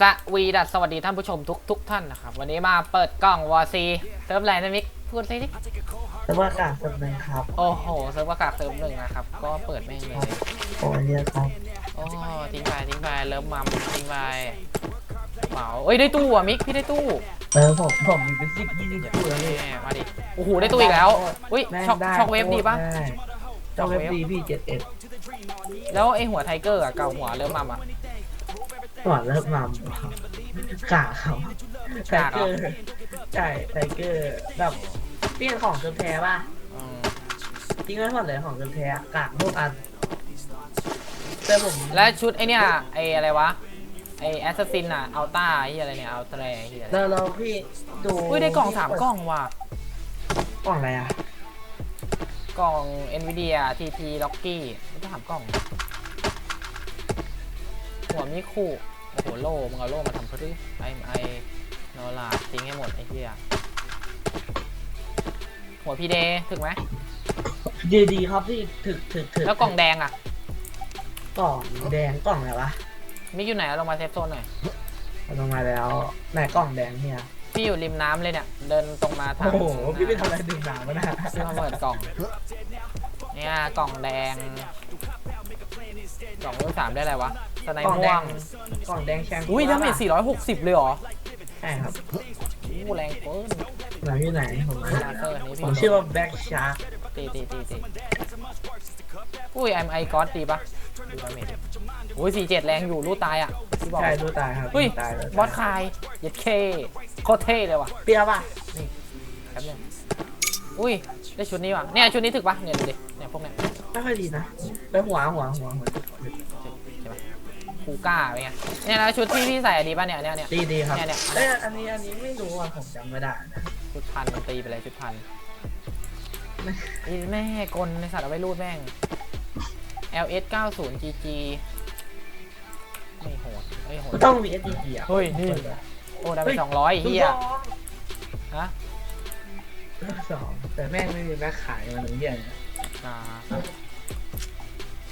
สวีดัสสวัสดีท่านผู้ชมทุกทุกท่านนะครับ วันนี้มาเปิดกล่องวอซีเซิร์ฟอะไรนะมิกพูดสิดิแต่ว่ากาศสำเร็จครับโอ้โหเซิร์ฟประกาศเซิร์ฟหนึ่งนะครับ ก็เปิดแม่งเลย โอ้ยเนี่ยครับโอ้ทิ้งไปทิ้งไปเริ่มมัมทิ้งไปเป๋าเอ้ยได้ตู้อะมิกพี่ได้ตู้เออผมผมมีเป็นสิบยี่สิบคู่แล้วนี่แหมมาดิโอ้โหได้ตู้อีกแล้วอุ้ยแม่งช็อกได้ช็อกเวฟดีปะ ได้ช็อกเวฟดีพี่เจ็ดเอ็ดแล้วไอหัวไทเกอร์อะเก่าหัวเริ่มมัมอะ ก่อนเริ่มมามกาครับไทกากเกเหรออร์ใช่ไทเกอร์แบบเปลี่ยนของเกินแท้ป่ะอืมทิ้งไว้ก่อนเลยของเกินแท้กากพวกอันแต่ผมและชุดไอเนี่ยไออะไรวะไอแอสซัสซินอะอัลต้าไอ้อะไรเนี่ยอัลตร้ไอ้เหี้ยอะไรแล้วเราพี่ดูอุ้ยได้กล่องสามกล่องว่ะกล่องอะไรอะกล่อง NVIDIA TP Locky ไม่ต้องถามกล่อง หัวมิคู โอ้โหโล่มึงเอาโล่มาทำเพื่อไอไอโนลาทิ้งให้หมดไอ้เหี้ยหัวพีเดถึงไหมดีดีครับพี่ถึกถึกถึกแล้วกล่องแดงอะ กล่องแดงกล่องอะไรวะมิกอยู่ไหนเอาลงมาเซฟโซนหน่อยเอาลงมาแล้วไหนกล่องแดงเนี่ยพี่อยู่ริมน้ำเลยเนี่ย เดินตรงมาทางโอ้โหพี่ไปทำอะไรดื่มน้ำมานะพี่มาเปิดกล่อง เนี่ยกล่องแดง กล่องรุ่นสามได้อะไรวะสไนกล่องม่แดวงงกล่องแดงแชงอุ้ยดาเมจ460 เลยเหรอใช่ครับอู้แรงเกินไหนที่ไหนผมมาลาเซอร์นี้ผมชื่อว่าแบ็กชาร์ตีตีตีตีอุ้ยไอไอก๊อตตีปะดูดาเมจอุ้ย47 แรงอยู่รู้ตายอะที่บอกใช่ดูตายครับเฮ้ยตายแล้วบอสคายเย็ดเคโคตรเท่เลยว่ะ เปรี้ยวป่ะนี่แป๊บนึงอุ้ย ได้ชุดนี้ว่ะ เนี่ยชุดนี้ถึกปะเนี่ยดูดิ เนี่ยพวกเนี้ยไม่ค่อยดีนะไปหัวหัวหัวหัว ใช่ปะคูก้าเป็นไงเนี่ยแล้วชุดที่พี่ใส่อะดีป่ะเนี่ยเนี่ยเนี่ย ดีดีครับเนี่ยเนี่ย เอ้ยอันนี้อันนี้ไม่รู้อะผมจำไม่ได้นะชุดพันมันตีไปเลยชุดพันไม่อีแม่กลในสัตว์เอาไว้รูดแม่ง LS 90 GG ไม่โหดไม่โหดมันต้องมี S D G อะเฮ้ยนี่ โอ้ได้ไปสองร้อยเฮียฮะสองแต่แม่งไม่มีแม่ขายมันเหี้ยเนี่ยอ่า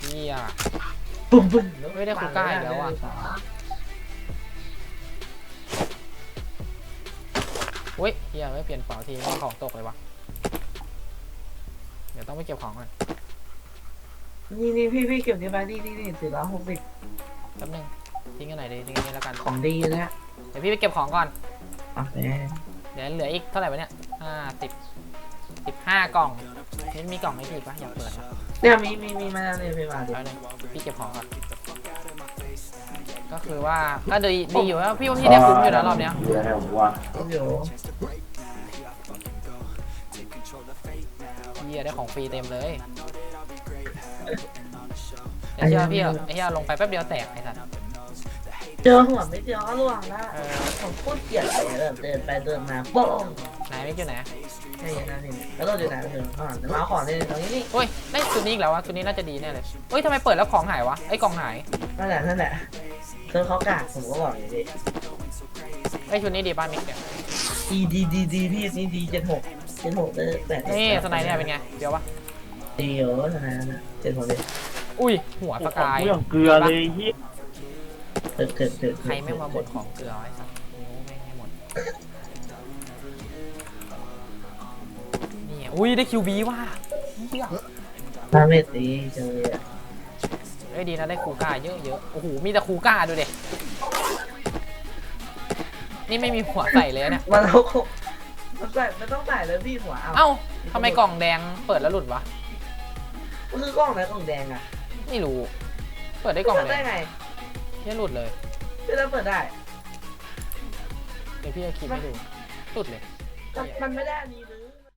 เฮีย ปุ้มปุ้มไม่ได้คูก้าอีกแล้วอะอุ้ยเฮียไม่เปลี่ยนเป๋าทีว่าของตกเลยวะเดี๋ยวต้องไปเก็บของก่อนนี่นี่พี่พี่เก็บนี่ไปนี่นี่นี่สี่ร้อยหกสิบแป๊บนึงทิ้งกันไหนดีทิ้งกันนี้แล้วกัน ของดีนะเดี๋ยวพี่ไปเก็บของก่อนโอเคเดี๋ยวเหลืออีกเท่าไหร่วะเนี่ยห้าสิบสิบห้ากล่องนี่มีกล่องไหมพี่ปะอยากเปิดอะ เนี่ยมีมีมีมาเลยไปมาดิแล้วนึงพี่เก็บของก่อนก็คือว่าก็ดีดีอยู่แล้วพี่ว่าพี่ได้คุ้มอยู่นะรอบเนี้ยอยู่แล้วผมว่าเดี๋ยวเฮียได้ของฟรีเต็มเลยไอ้เหี้ยพี่อะไอ้เหี้ยลงไปแป๊บเดียวแตกไอ้สัตว์เจอหัวไม่เจอก็ล่วงแล้วเออผมพูดเกลียดเลยแบบเดินไปเดินมาโป้งไหนไม่อยู่ไหน ใช่ยังไงนี่แล้วเราอยู่ไหนกันถึงข้างหลังมาเอาของในตรงนี้นี่โอ้ยได้ชุดนี้อีกแล้ววะชุดนี้น่าจะดีแน่เลยเฮ้ยทำไมเปิดแล้วของหายวะไอ้กล่องหายนั่นแหละนั่นแหละเธอเขากากผมก็บอกอย่างนี้ไอ้ชุดนี้ดีป่ะมิกเนี่ยดีดีดีดีพี่นี่ดีเจ็ดหกเจ็ดหกเลยแปดนี่สไนเนี่ยเป็นไงเดี๋ยววะเดียวสไนนะเจ็ดหกเลยอุ้ยหัวสกายเรื่องเกลือเลยเฮียเถิดเถิดเถิดใครไม่มาหมดของเกลือไอ้สัตว์โอ้แม่งให้หมด อุ้ยได้คิวบีว่ะเหี้ยถ้าไม่ตีเจอเลยอะเอ้ยดีนะได้คูก้าเยอะเยอะโอ้โห มีแต่คูก้าดูเด็นี่ไม่มีหัวใส่เลยเนี่ย มันเอามันใส่ไม่ต้องใส่เลยพี่หัวเอาเอ้าทำไมกล่องแดงเปิดแล้วหลุดวะ มันคือกล้องไหนกล้องแดงอะไม่รู้ เปิดได้กล่องเปิดแดได้งไงเนี่ยหลุดเลย พี่เราเปิดได้เดี๋ยวพี่จะคลิปให้ดู หลุดเลย มันมันไม่ได้อันนี้เลย